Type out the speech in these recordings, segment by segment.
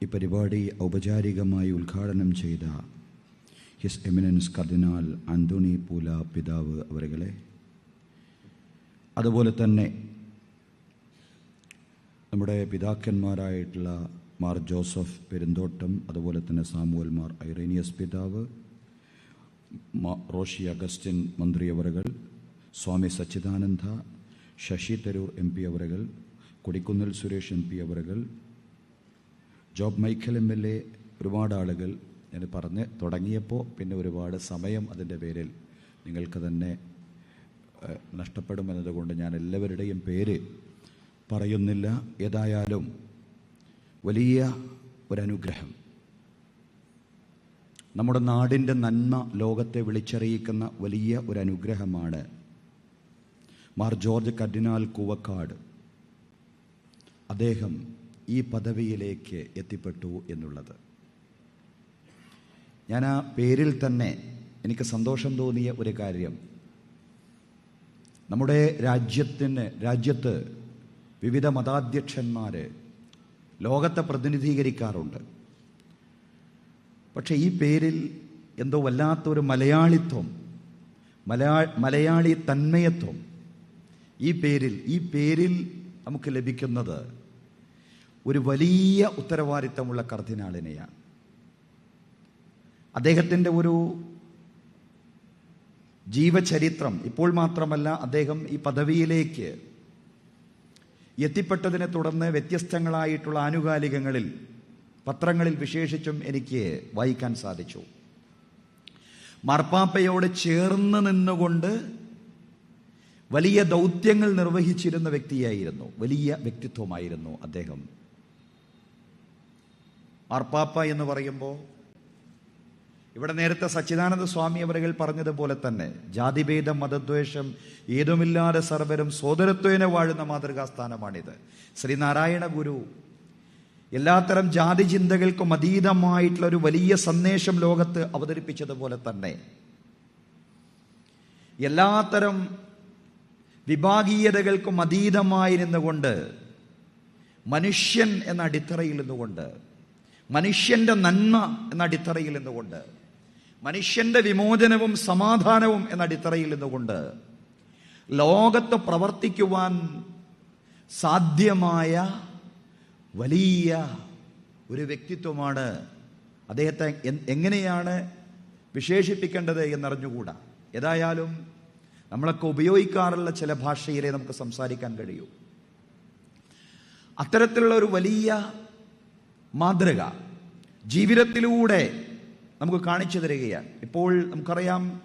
ഈ പരിപാടി ഔപചാരികമായി ഉദ്ഘാടനം ചെയ്ത his eminence cardinal Anthony Poola പിതാവ് അവരുകളെ. അതുപോലെ തന്നെ നമ്മുടെ പിതാക്കന്മാരായിട്ടുള്ള മാർ ജോസഫ് പെരുന്തോട്ടം അതുപോലെ തന്നെ സാമുവൽ മാർ ഐറേനിയസ് പിതാവ് റോഷി അഗസ്റ്റിൻ മന്ത്രി അവറുകൾ സ്വാമി സച്ചിദാനന്ദ ശശി തരൂർ എം പി അവറുകൾ കൊടിക്കുന്നിൽ സുരേഷ് എം പി അവറുകൾ Job Michael M L A ഒരുപാട് ആളുകൾ ഞാൻ പറഞ്ഞ് തുടങ്ങിയപ്പോൾ പിന്നെ ഒരുപാട് സമയം അതിന്റെ പേരിൽ നിങ്ങൾക്ക് തന്നെ നഷ്ടപ്പെടുമെന്നതുകൊണ്ട് ഞാൻ എല്ലാവരുടെയും പേര് പറയുന്നില്ല. ഏതായാലും വലിയ ഒരനുഗ്രഹം. നമ്മുടെ നാടിന്റെ നന്മ ലോകത്തെ വിളിച്ചറിയിക്കുന്ന വലിയ ഒരു അനുഗ്രഹമാണ് മാർ ജോർജ് കർഡിനാൾ കൂവക്കാട്. അദ്ദേഹം ഈ പദവിയിലേക്ക് എത്തിപ്പെട്ടു എന്നുള്ളത്. ഞാൻ ആ പേരിൽ തന്നെ എനിക്ക് സന്തോഷം തോന്നിയ ഒരു കാര്യം. നമ്മുടെ രാജ്യത്തിന് രാജ്യത്ത് വിവിധ മതാധ്യക്ഷന്മാർ ലോകത്തെ പ്രതിനിധീകരിക്കാറുണ്ട്. പക്ഷേ ഈ പേരിൽ എന്തോ വല്ലാത്തൊരു മലയാളിത്വം മലയാ മലയാളി തന്മയത്വം ഈ പേരിൽ ഈ പേരിൽ നമുക്ക് ലഭിക്കുന്നത് ഒരു വലിയ ഉത്തരവാദിത്തമുള്ള കർദിനാളിനെയാണ്. അദ്ദേഹത്തിന്റെ ഒരു ജീവചരിത്രം ഇപ്പോൾ മാത്രമല്ല അദ്ദേഹം ഈ പദവിയിലേക്ക് എത്തിപ്പെട്ടതിനെ തുടർന്ന് വ്യത്യസ്തങ്ങളായിട്ടുള്ള ആനുകാലികങ്ങളിൽ പത്രങ്ങളിൽ വിശേഷിച്ചും എനിക്ക് വായിക്കാൻ സാധിച്ചു. മാർപ്പാപ്പയോട് ചേർന്ന് നിന്നുകൊണ്ട് വലിയ ദൗത്യങ്ങൾ നിർവഹിച്ചിരുന്ന വ്യക്തിയായിരുന്നു വലിയ വ്യക്തിത്വമായിരുന്നു അദ്ദേഹം. മാർപ്പാപ്പ എന്ന് പറയുമ്പോൾ ഇവിടെ നേരത്തെ സച്ചിദാനന്ദ സ്വാമി അവരുകൾ പറഞ്ഞതുപോലെ തന്നെ ജാതിഭേദം മതദ്വേഷം ഏതുമില്ലാതെ സർവരും സോദരത്വേനെ വാഴുന്ന മാതൃകാസ്ഥാനമാണിത്. ശ്രീനാരായണ ഗുരു എല്ലാത്തരം ജാതി ചിന്തകൾക്കും അതീതമായിട്ടുള്ള ഒരു വലിയ സന്ദേശം ലോകത്ത് അവതരിപ്പിച്ചതുപോലെ തന്നെ എല്ലാത്തരം വിഭാഗീയതകൾക്കും അതീതമായി നിന്നുകൊണ്ട് മനുഷ്യൻ എന്ന അടിത്തറയിൽ നിന്നുകൊണ്ട് മനുഷ്യന്റെ നന്മ എന്ന അടിത്തറയിൽ നിന്നുകൊണ്ട് മനുഷ്യന്റെ വിമോചനവും സമാധാനവും എന്ന അടിത്തറയിൽ നിന്നുകൊണ്ട് ലോകത്ത് പ്രവർത്തിക്കുവാൻ സാധ്യമായ വലിയ ഒരു വ്യക്തിത്വമാണ് അദ്ദേഹത്തെ എങ്ങനെയാണ് വിശേഷിപ്പിക്കേണ്ടത് എന്നറിഞ്ഞുകൂടാ. ഏതായാലും നമ്മളൊക്കെ ഉപയോഗിക്കാറുള്ള ചില ഭാഷയിലേ നമുക്ക് സംസാരിക്കാൻ കഴിയൂ. അത്തരത്തിലുള്ള ഒരു വലിയ മാതൃക. ജീവിതത്തിലൂടെ നമുക്ക് കാണിച്ചു തരികയാണ്. ഇപ്പോൾ നമുക്കറിയാം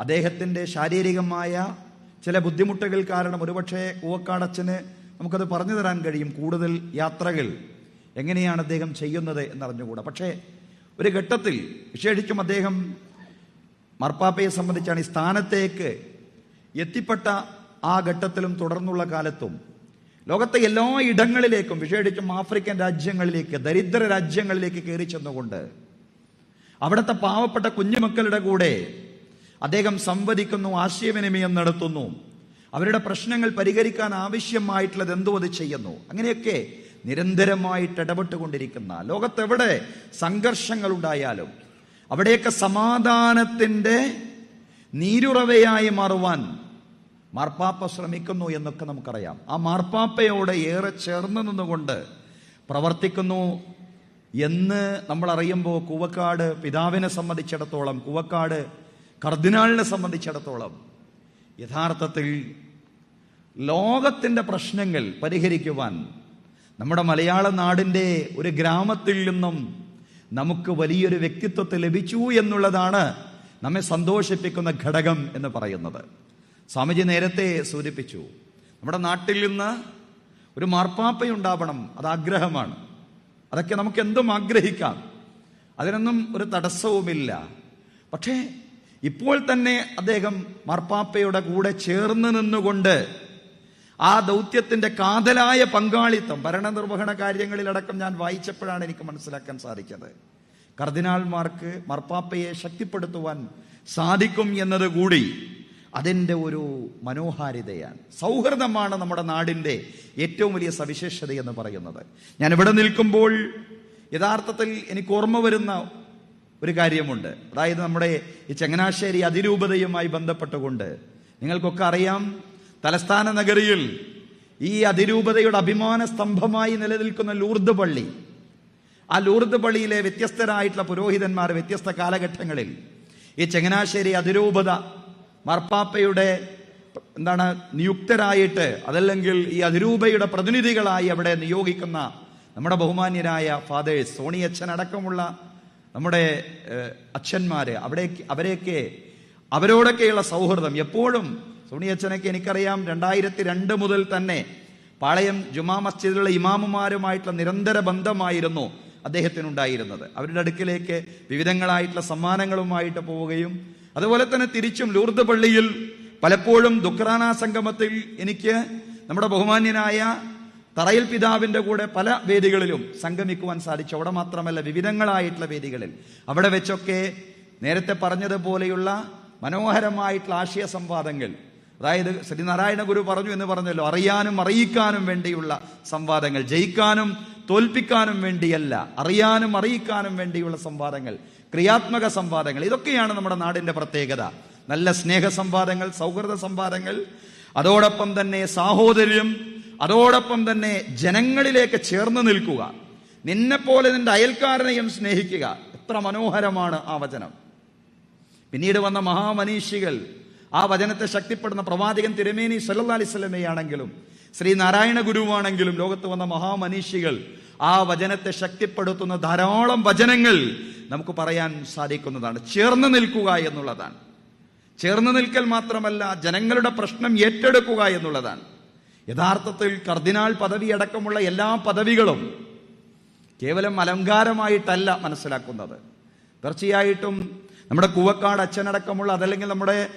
അദ്ദേഹത്തിന്റെ ശാരീരികമായ ചില ബുദ്ധിമുട്ടുകൾ കാരണം ഒരുപക്ഷെ കൂവക്കാടച്ചന് നമുക്കത് പറഞ്ഞു തരാൻ കഴിയും കൂടുതൽ യാത്രകൾ. എങ്ങനെയാണ് അദ്ദേഹം ചെയ്യുന്നത് എന്നറിഞ്ഞുകൂടാ. പക്ഷേ ഒരു ഘട്ടത്തിൽ വിശേഷിച്ചും അദ്ദേഹം മാർപ്പാപ്പയെ സംബന്ധിച്ചാണ് ഈ സ്ഥാനത്തേക്ക് എത്തിപ്പെട്ട ആ ഘട്ടത്തിലും തുടർന്നുള്ള കാലത്തും ലോകത്തെ എല്ലാ ഇടങ്ങളിലേക്കും വിശേഷിച്ചും ആഫ്രിക്കൻ രാജ്യങ്ങളിലേക്ക് ദരിദ്ര രാജ്യങ്ങളിലേക്ക് കയറി ചെന്നുകൊണ്ട് അവിടുത്തെ പാവപ്പെട്ട കുഞ്ഞുമക്കളുടെ കൂടെ അദ്ദേഹം സംവദിക്കുന്നു ആശയവിനിമയം നടത്തുന്നു. അവരുടെ പ്രശ്നങ്ങൾ പരിഹരിക്കാൻ ആവശ്യമായിട്ടുള്ളത് എന്തോ അത് ചെയ്യുന്നു. അങ്ങനെയൊക്കെ നിരന്തരമായിട്ട് ഇടപെട്ടുകൊണ്ടിരിക്കുന്ന ലോകത്തെവിടെ സംഘർഷങ്ങൾ ഉണ്ടായാലും അവിടെയൊക്കെ സമാധാനത്തിന്റെ നീരുറവയായി മാറുവാൻ മാർപ്പാപ്പ ശ്രമിക്കുന്നു എന്നൊക്കെ നമുക്കറിയാം. ആ മാർപ്പാപ്പയോട് ഏറെ ചേർന്ന് നിന്നുകൊണ്ട് പ്രവർത്തിക്കുന്നു എന്ന് നമ്മൾ അറിയുമ്പോൾ കുവക്കാട് പിതാവിനെ സംബന്ധിച്ചിടത്തോളം കൂവക്കാട് കർദിനാളിനെ സംബന്ധിച്ചിടത്തോളം യഥാർത്ഥത്തിൽ ലോകത്തിന്റെ പ്രശ്നങ്ങൾ പരിഹരിക്കുവാൻ നമ്മുടെ മലയാള നാടിന്റെ ഒരു ഗ്രാമത്തിൽ നിന്നും നമുക്ക് വലിയൊരു വ്യക്തിത്വത്തെ ലഭിച്ചു എന്നുള്ളതാണ് നമ്മെ സന്തോഷിപ്പിക്കുന്ന ഘടകം എന്ന് പറയുന്നത്. സ്വാമിജി നേരത്തെ സൂചിപ്പിച്ചു നമ്മുടെ നാട്ടിൽ നിന്ന് ഒരു മാർപ്പാപ്പയുണ്ടാവണം അത് ആഗ്രഹമാണ് അതൊക്കെ നമുക്ക് എന്തും ആഗ്രഹിക്കാം. അതിനൊന്നും ഒരു തടസ്സവുമില്ല. പക്ഷേ ഇപ്പോൾ തന്നെ അദ്ദേഹം മാർപ്പാപ്പയുടെ കൂടെ ചേർന്ന് നിന്നുകൊണ്ട് ആ ദൗത്യത്തിന്റെ കാതലായ പങ്കാളിത്തം ഭരണനിർവഹണ കാര്യങ്ങളിലടക്കം ഞാൻ വായിച്ചപ്പോഴാണ് എനിക്ക് മനസ്സിലാക്കാൻ സാധിച്ചത്. കർദിനാൾമാർക്ക് മർപ്പാപ്പയെ ശക്തിപ്പെടുത്തുവാൻ സാധിക്കും എന്നതുകൂടി അതിന്റെ ഒരു മനോഹാരിതയാണ്. സൗഹൃദമാണ് നമ്മുടെ നാടിന്റെ ഏറ്റവും വലിയ സവിശേഷത എന്ന് പറയുന്നത്. ഞാൻ ഇവിടെ നിൽക്കുമ്പോൾ യഥാർത്ഥത്തിൽ എനിക്ക് ഓർമ്മ വരുന്ന ഒരു കാര്യമുണ്ട്. അതായത് നമ്മുടെ ഈ ചങ്ങനാശ്ശേരി അതിരൂപതയുമായി ബന്ധപ്പെട്ടുകൊണ്ട് നിങ്ങൾക്കൊക്കെ അറിയാം തലസ്ഥാന നഗരിയിൽ ഈ അതിരൂപതയുടെ അഭിമാന സ്തംഭമായി നിലനിൽക്കുന്ന ലൂർദ് പള്ളി ആ ലൂർദ് പള്ളിയിലെ വ്യത്യസ്തരായിട്ടുള്ള പുരോഹിതന്മാർ വ്യത്യസ്ത കാലഘട്ടങ്ങളിൽ ഈ ചങ്ങനാശ്ശേരി അതിരൂപത മാർപ്പാപ്പയുടെ എന്താണ് നിയുക്തരായിട്ട് അതല്ലെങ്കിൽ ഈ അതിരൂപയുടെ പ്രതിനിധികളായി അവിടെ നിയോഗിക്കുന്ന നമ്മുടെ ബഹുമാന്യരായ ഫാദേഴ്സ് സോണി അച്ഛൻ അടക്കമുള്ള നമ്മുടെ അച്ഛന്മാര് അവിടെ അവരെയൊക്കെ അവരോടൊക്കെയുള്ള സൗഹൃദം. എപ്പോഴും സോണി അച്ഛനൊക്കെ എനിക്കറിയാം രണ്ടായിരത്തി രണ്ട് മുതൽ തന്നെ പാളയം ജുമാ മസ്ജിദിലുള്ള ഇമാമുമാരുമായിട്ടുള്ള നിരന്തര ബന്ധമായിരുന്നു അദ്ദേഹത്തിനുണ്ടായിരുന്നത്. അവരുടെ അടുക്കിലേക്ക് വിവിധങ്ങളായിട്ടുള്ള സമ്മാനങ്ങളുമായിട്ട് പോവുകയും അതുപോലെ തന്നെ തിരിച്ചും ലൂർദ് പള്ളിയിൽ പലപ്പോഴും ദുഃഖറാന സംഗമത്തിൽ എനിക്ക് നമ്മുടെ ബഹുമാന്യനായ തറയിൽ പിതാവിന്റെ കൂടെ പല വേദികളിലും സംഗമിക്കുവാൻ സാധിച്ചു. അവിടെ മാത്രമല്ല വിവിധങ്ങളായിട്ടുള്ള വേദികളിൽ. അവിടെ വെച്ചൊക്കെ നേരത്തെ പറഞ്ഞതുപോലെയുള്ള മനോഹരമായിട്ടുള്ള ആശയ സംവാദങ്ങൾ. അതായത് ശ്രീനാരായണ ഗുരു പറഞ്ഞു എന്ന് പറഞ്ഞല്ലോ അറിയാനും അറിയിക്കാനും വേണ്ടിയുള്ള സംവാദങ്ങൾ. ജയിക്കാനും തോൽപ്പിക്കാനും വേണ്ടിയല്ല അറിയാനും അറിയിക്കാനും വേണ്ടിയുള്ള സംവാദങ്ങൾ. ക്രിയാത്മക സംവാദങ്ങൾ. ഇതൊക്കെയാണ് നമ്മുടെ നാടിന്റെ പ്രത്യേകത. നല്ല സ്നേഹ സംവാദങ്ങൾ സൗഹൃദ സംവാദങ്ങൾ അതോടൊപ്പം തന്നെ സാഹോദര്യം അതോടൊപ്പം തന്നെ ജനങ്ങളിലേക്ക് ചേർന്ന് നിൽക്കുക. നിന്നെപ്പോലെ നിന്റെ അയൽക്കാരനെയും സ്നേഹിക്കുക. എത്ര മനോഹരമാണ് ആ വചനം. പിന്നീട് വന്ന മഹാമനീഷികൾ ആ വചനത്തെ ശക്തിപ്പെടുന്ന പ്രവാചകൻ തിരുമേനി സല്ലാ അലൈഹി സ്വലമയാണെങ്കിലും ശ്രീ നാരായണ ഗുരുവാണെങ്കിലും ലോകത്ത് വന്ന മഹാമനീഷികൾ ആ വചനത്തെ ശക്തിപ്പെടുത്തുന്ന ധാരാളം വചനങ്ങൾ നമുക്ക് പറയാൻ സാധിക്കുന്നതാണ്. ചേർന്ന് നിൽക്കുക എന്നുള്ളതാണ്. ചേർന്ന് നിൽക്കൽ മാത്രമല്ല ജനങ്ങളുടെ പ്രശ്നം ഏറ്റെടുക്കുക എന്നുള്ളതാണ്. യഥാർത്ഥത്തിൽ കർദിനാൾ പദവി അടക്കമുള്ള എല്ലാ പദവികളും കേവലം അലങ്കാരമായിട്ടല്ല മനസ്സിലാക്കുന്നത്. തീർച്ചയായിട്ടും നമ്മുടെ കൂവക്കാട് അച്ഛനടക്കമുള്ള അതല്ലെങ്കിൽ നമ്മുടെ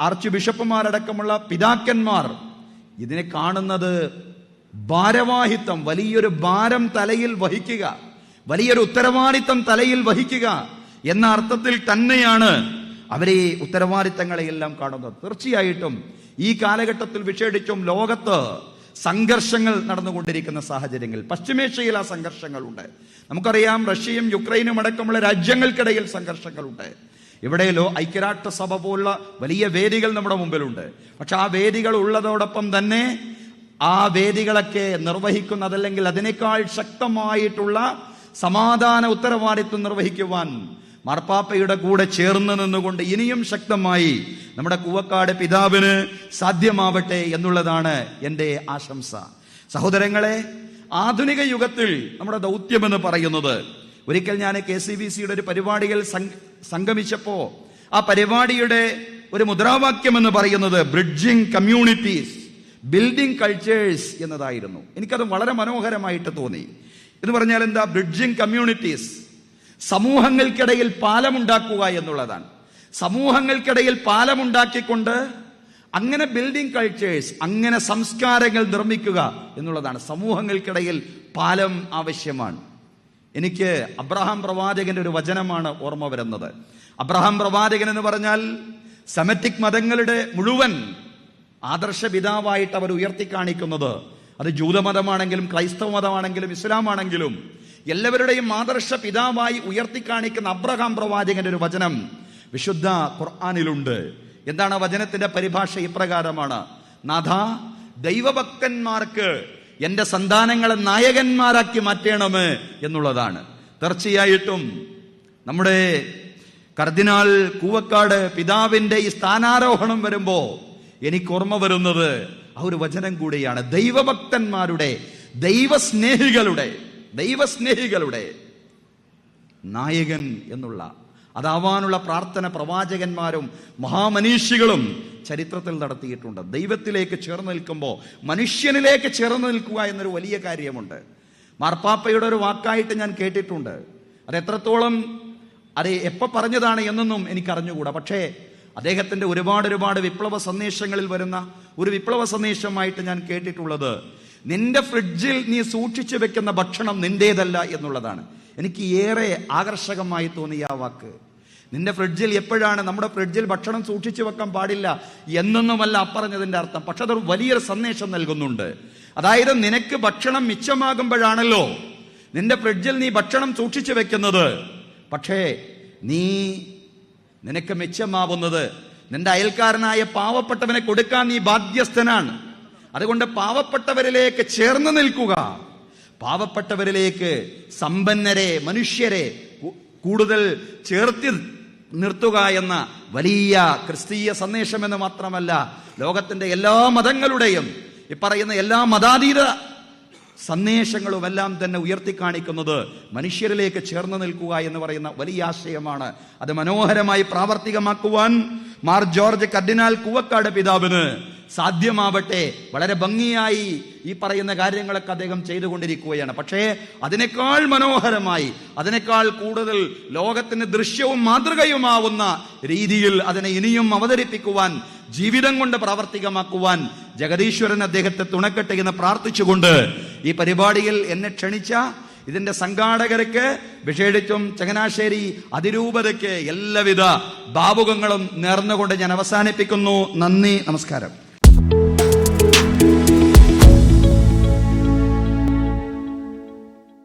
ആർച്ച് ബിഷപ്പുമാരടക്കമുള്ള പിതാക്കന്മാർ ഇതിനെ കാണുന്നത് ഭാരവാഹിത്വം വലിയൊരു ഭാരം തലയിൽ വഹിക്കുക. വലിയൊരു ഉത്തരവാദിത്തം തലയിൽ വഹിക്കുക എന്ന അർത്ഥത്തിൽ തന്നെയാണ് അവരെ ഈ ഉത്തരവാദിത്തങ്ങളെയെല്ലാം കാണുന്നത്. തീർച്ചയായിട്ടും ഈ കാലഘട്ടത്തിൽ വിഷേടിച്ചും ലോകത്ത് സംഘർഷങ്ങൾ നടന്നുകൊണ്ടിരിക്കുന്ന സാഹചര്യങ്ങൾ. പശ്ചിമേഷ്യയിൽ ആ സംഘർഷങ്ങളുണ്ട്. നമുക്കറിയാം റഷ്യയും യുക്രൈനും അടക്കമുള്ള രാജ്യങ്ങൾക്കിടയിൽ സംഘർഷങ്ങളുണ്ട്. ഇവിടെയല്ലോ ഐക്യരാഷ്ട്രസഭ പോലുള്ള വലിയ വേദികൾ നമ്മുടെ മുമ്പിലുണ്ട്. പക്ഷെ ആ വേദികൾ ഉള്ളതോടൊപ്പം തന്നെ ആ വേദികളൊക്കെ നിർവഹിക്കുന്നതല്ലെങ്കിൽ അതിനേക്കാൾ ശക്തമായിട്ടുള്ള സമാധാന ഉത്തരവാദിത്വം നിർവഹിക്കുവാൻ മാർപ്പാപ്പയുടെ കൂടെ ചേർന്ന് നിന്നുകൊണ്ട് ഇനിയും ശക്തമായി നമ്മുടെ കൂവക്കാട് പിതാവിന് സാധ്യമാവട്ടെ എന്നുള്ളതാണ് എന്റെ ആശംസ. സഹോദരങ്ങളെ ആധുനിക യുഗത്തിൽ നമ്മുടെ ദൗത്യമെന്ന് പറയുന്നത് ഒരിക്കൽ ഞാൻ കെ സി ബി സിയുടെ ഒരു പരിപാടിയിൽ സംഗമിച്ചപ്പോൾ സംഗമിച്ചപ്പോ ആ പരിപാടിയുടെ ഒരു മുദ്രാവാക്യം എന്ന് പറയുന്നത് ബ്രിഡ്ജിംഗ് കമ്മ്യൂണിറ്റീസ് ബിൽഡിംഗ് കൾച്ചേഴ്സ് എന്നതായിരുന്നു. എനിക്കത് വളരെ മനോഹരമായിട്ട് തോന്നി. എന്ന് പറഞ്ഞാൽ എന്താ? ബ്രിഡ്ജിംഗ് കമ്മ്യൂണിറ്റീസ് സമൂഹങ്ങൾക്കിടയിൽ പാലമുണ്ടാക്കുക എന്നുള്ളതാണ്. സമൂഹങ്ങൾക്കിടയിൽ പാലമുണ്ടാക്കിക്കൊണ്ട് അങ്ങനെ ബിൽഡിംഗ് കൾച്ചേഴ്സ് അങ്ങനെ സംസ്കാരങ്ങൾ നിർമ്മിക്കുക എന്നുള്ളതാണ്. സമൂഹങ്ങൾക്കിടയിൽ പാലം ആവശ്യമാണ്. എനിക്ക് അബ്രഹാം പ്രവാചകന്റെ ഒരു വചനമാണ് ഓർമ്മ വരുന്നത്. അബ്രഹാം പ്രവാചകൻ എന്ന് പറഞ്ഞാൽ സെമറ്റിക് മതങ്ങളുടെ മുഴുവൻ ആദർശ പിതാവായിട്ട് അവർ ഉയർത്തിക്കാണിക്കുന്നത് അത് ജൂതമതമാണെങ്കിലും ക്രൈസ്തവ മതമാണെങ്കിലും ഇസ്ലാം ആണെങ്കിലും എല്ലാവരുടെയും ആദർശ പിതാവായി ഉയർത്തി കാണിക്കുന്ന അബ്രഹാം പ്രവാചകന്റെ ഒരു വചനം വിശുദ്ധ ഖുർആാനിലുണ്ട്. എന്താണ് വചനത്തിന്റെ പരിഭാഷ ഇപ്രകാരമാണ്? നാഥ ദൈവഭക്തന്മാർക്ക് എന്റെ സന്താനങ്ങളെ നായകന്മാരാക്കി മാറ്റണമേ എന്നുള്ളതാണ്. തീർച്ചയായിട്ടും നമ്മുടെ കർദിനാൾ കൂവക്കാട് പിതാവിന്റെ ഈ സ്ഥാനാരോഹണം വരുമ്പോ എനിക്ക് ഓർമ്മ വരുന്നത് ആ ഒരു വചനം കൂടിയാണ്. ദൈവഭക്തന്മാരുടെ ദൈവസ്നേഹികളുടെ ദൈവസ്നേഹികളുടെ നായകൻ എന്നുള്ള അതാവാനുള്ള പ്രാർത്ഥന പ്രവാചകന്മാരും മഹാമനീഷികളും ചരിത്രത്തിൽ നടത്തിയിട്ടുണ്ട്. ദൈവത്തിലേക്ക് ചേർന്ന് നിൽക്കുമ്പോൾ മനുഷ്യനിലേക്ക് ചേർന്ന് നിൽക്കുക എന്നൊരു വലിയ കാര്യമുണ്ട്. മാർപ്പാപ്പയുടെ ഒരു വാക്കായിട്ട് ഞാൻ കേട്ടിട്ടുണ്ട്. അത് എത്രത്തോളം അത് എപ്പോൾ പറഞ്ഞതാണ് എന്നൊന്നും എനിക്ക് അറിഞ്ഞുകൂടാ പക്ഷേ അദ്ദേഹത്തിന്റെ ഒരുപാട് ഒരുപാട് വിപ്ലവ സന്ദേശങ്ങളിൽ വരുന്ന ഒരു വിപ്ലവ സന്ദേശമായിട്ട് ഞാൻ കേട്ടിട്ടുള്ളത് നിന്റെ ഫ്രിഡ്ജിൽ നീ സൂക്ഷിച്ചു വെക്കുന്ന ഭക്ഷണം നിന്റേതല്ല എന്നുള്ളതാണ്. എനിക്ക് ഏറെ ആകർഷകമായി തോന്നിയ ആ വാക്ക്. നിന്റെ ഫ്രിഡ്ജിൽ എപ്പോഴാണ് നമ്മുടെ ഫ്രിഡ്ജിൽ ഭക്ഷണം സൂക്ഷിച്ചു വെക്കാൻ പാടില്ല എന്നൊന്നുമല്ല അപ്പറഞ്ഞതിന്റെ അർത്ഥം. പക്ഷെ അതൊരു വലിയൊരു സന്ദേശം നൽകുന്നുണ്ട്. അതായത് നിനക്ക് ഭക്ഷണം മിച്ചമാകുമ്പോഴാണല്ലോ നിന്റെ ഫ്രിഡ്ജിൽ നീ ഭക്ഷണം സൂക്ഷിച്ചു വെക്കുന്നത്. പക്ഷേ നീ നിനക്ക് മെച്ചമാവുന്നത് നിന്റെ അയൽക്കാരനായ പാവപ്പെട്ടവനെ കൊടുക്കാൻ നീ ബാധ്യസ്ഥനാണ്. അതുകൊണ്ട് പാവപ്പെട്ടവരിലേക്ക് ചേർന്ന് നിൽക്കുക. പാവപ്പെട്ടവരിലേക്ക് സമ്പന്നരെ മനുഷ്യരെ കൂടുതൽ ചേർത്തി നിർത്തുക എന്ന വലിയ ക്രിസ്തീയ സന്ദേശം എന്ന് മാത്രമല്ല ലോകത്തിന്റെ എല്ലാ മതങ്ങളുടെയും ഈ പറയുന്ന എല്ലാ മതാതീത സന്ദേശങ്ങളുമെല്ലാം തന്നെ ഉയർത്തിക്കാണിക്കുന്നത് മനുഷ്യരിലേക്ക് ചേർന്ന് നിൽക്കുക എന്ന് പറയുന്ന വലിയ ആശയമാണ്. അത് മനോഹരമായി പ്രാവർത്തികമാക്കുവാൻ മാർ ജോർജ് കർഡിനാൽ കുവക്കാട് പിതാവിന് സാധ്യമാവട്ടെ. വളരെ ഭംഗിയായി ഈ പറയുന്ന കാര്യങ്ങളൊക്കെ അദ്ദേഹം ചെയ്തുകൊണ്ടിരിക്കുകയാണ്. പക്ഷേ അതിനേക്കാൾ മനോഹരമായി അതിനേക്കാൾ കൂടുതൽ ലോകത്തിന് ദൃശ്യവും മാതൃകയുമാവുന്ന രീതിയിൽ അതിനെ ഇനിയും അവതരിപ്പിക്കുവാൻ ജീവിതം കൊണ്ട് പ്രാവർത്തികമാക്കുവാൻ ജഗദീശ്വരൻ അദ്ദേഹത്തെ തുണക്കട്ടെ എന്ന് പ്രാർത്ഥിച്ചുകൊണ്ട് ഈ പരിപാടിയിൽ എന്നെ ക്ഷണിച്ച ഇതിന്റെ സംഘാടകർക്ക് വിഷേടിച്ചും ചങ്ങനാശ്ശേരി അതിരൂപതയ്ക്ക് എല്ലാവിധ ഭാവുകങ്ങളും നേർന്നുകൊണ്ട് ഞാൻ അവസാനിപ്പിക്കുന്നു. നന്ദി നമസ്കാരം.